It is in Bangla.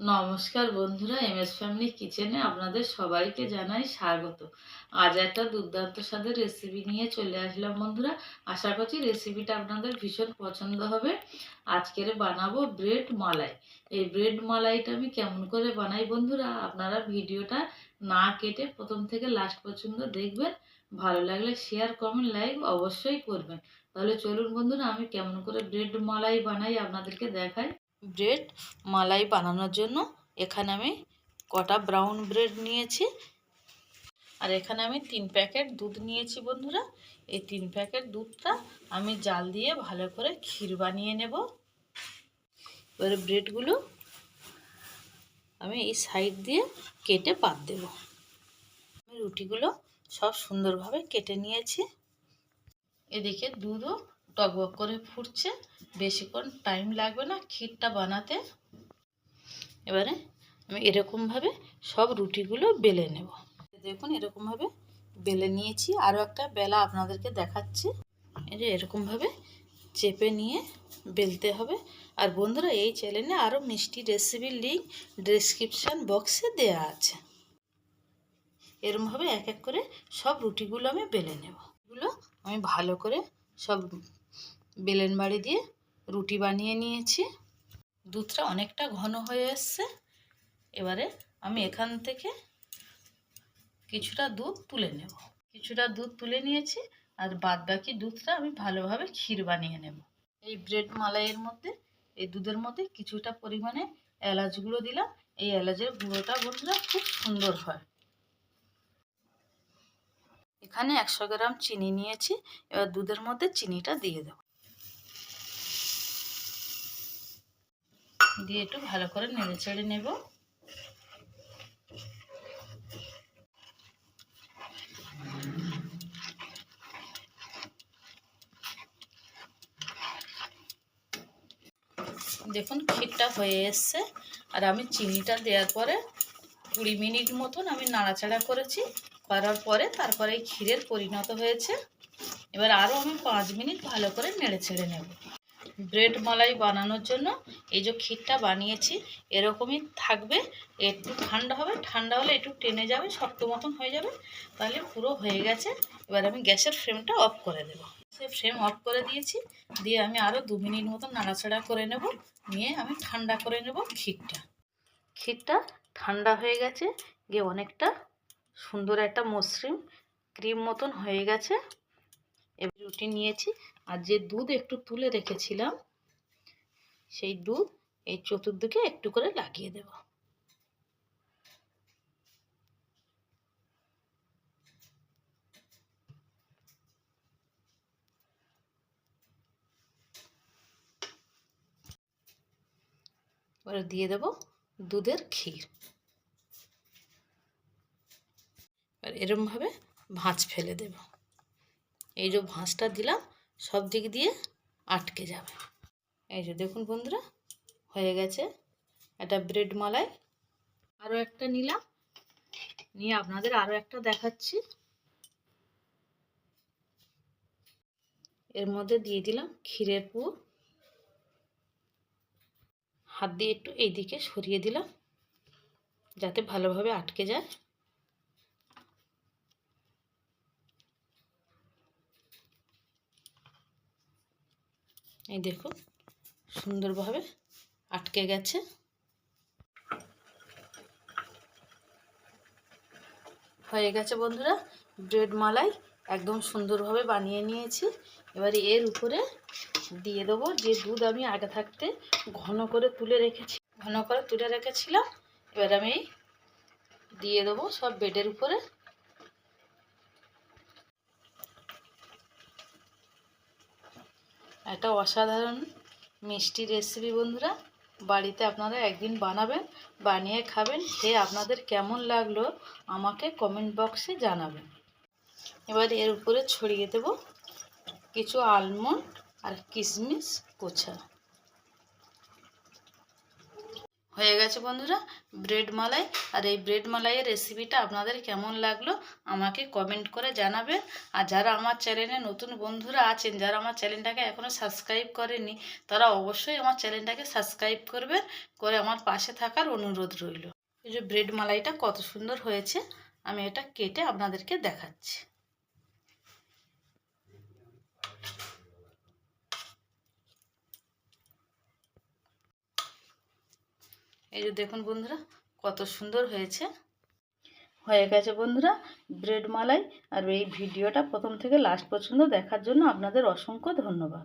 নমস্কার বন্ধুরা এম এস ফ্যামিলি কিচেনে আপনাদের সবাইকে জানাই স্বাগত। আজ একটা দুর্দান্ত স্বাদের রেসিপি নিয়ে চলে আসলাম বন্ধুরা। আশা করছি রেসিপিটা আপনাদের ভীষণ পছন্দ হবে। আজকের বানাবো ব্রেড মালাই। এই ব্রেড মালাইটা আমি কেমন করে বানাই বন্ধুরা, আপনারা ভিডিওটা না কেটে প্রথম থেকে লাস্ট পর্যন্ত দেখবেন। ভালো লাগলে শেয়ার কমেন্ট লাইক অবশ্যই করবেন। তাহলে চলুন বন্ধুরা, আমি কেমন করে ব্রেড মালাই বানাই আপনাদেরকে দেখাই। ব্রেড মালাই বানানোর জন্য। এখানে আমি কটা ব্রাউন ব্রেড নিয়েছি। আর এখানে আমি তিন প্যাকেট দুধ নিয়েছি বন্ধুরা। এই তিন প্যাকেট দুধটা আমি জাল দিয়ে ভালো করে ক্ষীর বানিয়ে নেব। এবারে ব্রেডগুলো আমি এই সাইড দিয়ে কেটে পাত দেব। রুটিগুলো সব সুন্দরভাবে কেটে নিয়েছি। এদিকে দুধও টকবক করে ফুটছে। বেশিক্ষণ টাইম লাগবে না ক্ষীরটা বানাতে। এবারে আমি এরকমভাবে সব রুটিগুলো বেলে নেব। দেখুন এরকমভাবে বেলে নিয়েছি। আরও একটা বেলা আপনাদেরকে দেখাচ্ছি। এই যে এরকমভাবে চেপে নিয়ে বেলতে হবে। আর বন্ধুরা, এই চ্যানেলে আরও মিষ্টি রেসিপির লিঙ্ক ডিসক্রিপশান বক্সে দেওয়া আছে। এরমভাবে এক এক করে সব রুটিগুলো আমি বেলে নেব। এগুলো আমি ভালো করে সব বেলেন বাড়ি দিয়ে রুটি বানিয়ে নিয়েছি। দুধটা অনেকটা ঘন হয়ে এসছে। এবারে আমি এখান থেকে কিছুটা দুধ তুলে নেব। কিছুটা দুধ তুলে নিয়েছি আর বাদ বাকি দুধটা আমি ভালোভাবে ক্ষীর বানিয়ে নেব। এই ব্রেড মালাইয়ের মধ্যে, এই দুধের মধ্যে কিছুটা পরিমাণে এলাচ গুঁড়ো দিলাম। এই এলাচের গুঁড়োটা বন্ধুরা খুব সুন্দর হয়। এখানে একশো গ্রাম চিনি নিয়েছি। এবার দুধের মধ্যে চিনিটা দিয়ে দেবো। দিয়ে একটু ভালো করে নেড়ে নেব। দেখুন, ক্ষীরটা হয়ে এসছে। আর আমি চিনিটা দেওয়ার পরে কুড়ি মিনিট মতন আমি নাড়াচাড়া করেছি। করার পরে তারপরে এই ক্ষীরের পরিণত হয়েছে। এবার আরও আমি পাঁচ মিনিট ভালো করে নেড়ে ছেড়ে নেব। ব্রেড মালাই বানানোর জন্য এই যে ক্ষীরটা বানিয়েছি, এরকমই থাকবে। একটু ঠান্ডা হবে, ঠান্ডা হলে একটু টেনে যাবে, শক্ত মতন হয়ে যাবে। তাহলে পুরো হয়ে গেছে। এবার আমি গ্যাসের ফ্লেমটা অফ করে দেবো। সে ফ্লেম অফ করে দিয়েছি, দিয়ে আমি আরও দু মিনিট মতন নাড়াচাড়া করে নেব। নিয়ে আমি ঠান্ডা করে নেব ক্ষীরটা। ক্ষীরটা ঠান্ডা হয়ে গেছে, গিয়ে অনেকটা সুন্দর একটা মসৃণ ক্রিম মতন হয়ে গেছে। এবার রুটি নিয়েছি আর যে দুধ একটু তুলে রেখেছিলাম, সেই দুধ এই চতুর্দিকে একটু করে লাগিয়ে দেব। দিয়ে দেব দুধের ক্ষীর। এরমভাবে ভাঁজ ফেলে দেব। এই যে ভাঁজটা দিলাম সব দিক দিয়ে আটকে যাবে। এই যে দেখুন বন্ধুরা, হয়ে গেছে একটা ব্রেড মালাই। আরও একটা নিলাম। নিয়ে আপনাদের আরও একটা দেখাচ্ছি। এর মধ্যে দিয়ে দিলাম ক্ষীরের পুর। হাত দিয়ে একটু এইদিকে সরিয়ে দিলাম, যাতে ভালোভাবে আটকে যায়। এই দেখুন সুন্দরভাবে আটকে গেছে। হয়ে গেছে বন্ধুরা, ব্রেড মালাই একদম সুন্দরভাবে বানিয়ে নিয়েছি। এবারে এর উপরে দিয়ে দেবো যে দুধ আমি আগে থাকতে ঘন করে তুলে রেখেছি, ঘন করে তুলে রেখেছিলাম। এবার আমি দিয়ে দেবো সব বেডের উপরে। একটা অসাধারণ মিষ্টি রেসিপি বন্ধুরা। বাড়িতে আপনারা একদিন বানাবেন, বানিয়ে খাবেন খেয়ে আপনাদের কেমন লাগল আমাকে কমেন্ট বক্সে জানাবেন। এবার এর উপরে ছড়িয়ে দেব কিছু আলমন্ড আর কিশমিশ কোছা হয়ে গেছে বন্ধুরা, ব্রেড মালাই। আর এই ব্রেড মালাইয়ের রেসিপিটা আপনাদের কেমন লাগল আমাকে কমেন্ট করে জানাবেন। আর যারা আমার চ্যানেলে নতুন বন্ধুরা আছেন, যারা আমার চ্যানেলটাকে এখনও সাবস্ক্রাইব করেনি তারা অবশ্যই আমার চ্যানেলটাকে সাবস্ক্রাইব করবেন, করে আমার পাশে থাকার অনুরোধ রইল। এই যে ব্রেড মালাইটা কত সুন্দর হয়েছে, আমি এটা কেটে আপনাদেরকে দেখাচ্ছি। এই যে দেখুন বন্ধুরা, কত সুন্দর হয়েছে। হয়ে গেছে বন্ধুরা, ব্রেড মালাই। আর এই ভিডিওটা প্রথম থেকে লাস্ট পর্যন্ত দেখার জন্য আপনাদের অসংখ্য ধন্যবাদ।